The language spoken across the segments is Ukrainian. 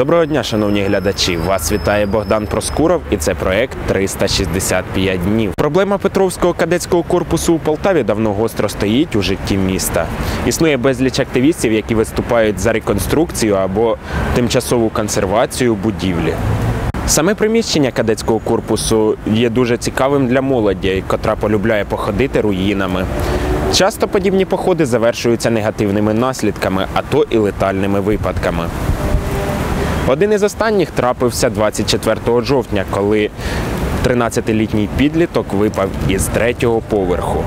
Доброго дня, шановні глядачі! Вас вітає Богдан Проскуров і це проект 365 днів. Проблема Петровського кадетського корпусу у Полтаві давно гостро стоїть у житті міста. Існує безліч активістів, які виступають за реконструкцію або тимчасову консервацію будівлі. Саме приміщення кадетського корпусу є дуже цікавим для молоді, котра полюбляє походити руїнами. Часто подібні походи завершуються негативними наслідками, а то і летальними випадками. Один із останніх трапився 24 жовтня, коли 13-літній підліток випав із третього поверху.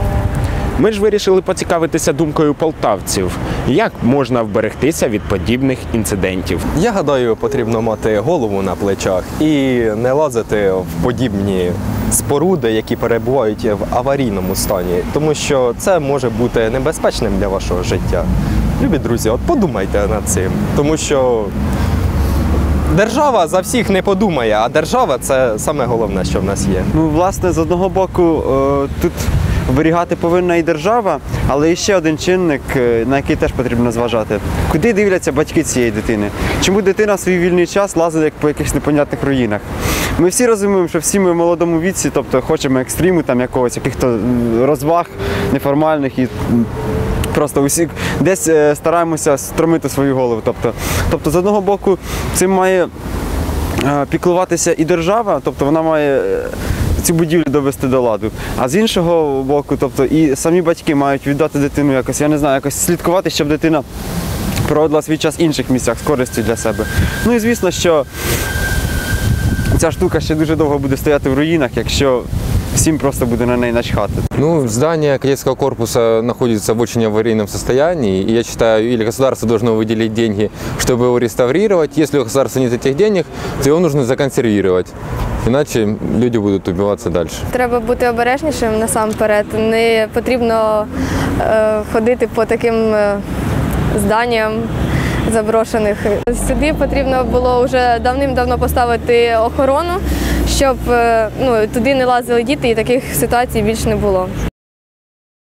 Ми ж вирішили поцікавитися думкою полтавців, як можна вберегтися від подібних інцидентів. Я гадаю, потрібно мати голову на плечах і не лазити в подібні споруди, які перебувають в аварійному стані, тому що це може бути небезпечним для вашого життя. Любі друзі, от подумайте над цим, тому що держава за всіх не подумає, а держава це саме головне, що в нас є. Ну, власне, з одного боку, е, тут оберігати повинна і держава, але і ще один чинник, е, на який теж потрібно зважати. Куди дивляться батьки цієї дитини? Чому дитина в свій вільний час лазить як по якихось непонятних руїнах? Ми всі розуміємо, що всі ми в молодому віці, тобто хочемо екстриму, там якогось, яких-то розваг неформальних і Просто усі десь е, стараємося стромити свою голову. Тобто, тобто, з одного боку, цим має е, піклуватися і держава, тобто вона має е, ці будівлі довести до ладу. А з іншого боку, тобто і самі батьки мають віддати дитину якось, я не знаю, якось слідкувати, щоб дитина проводила свій час в інших місцях з користю для себе. Ну і звісно, що ця штука ще дуже довго буде стояти в руїнах, якщо всім просто буде на неї начхати. Ну, здание кадетского корпуса находится в очень аварийном состоянии, и я считаю, или государство должно выделить деньги, чтобы его реставрировать. Если у государства нет этих денег, то его нужно законсервировать, иначе люди будут убиваться дальше. Треба бути обережнішим насамперед. Не потрібно е, ходити по таким е, зданням заброшених. Сюди потрібно було вже давним-давно поставити охорону, щоб е, ну, туди не лазили діти і таких ситуацій більше не було.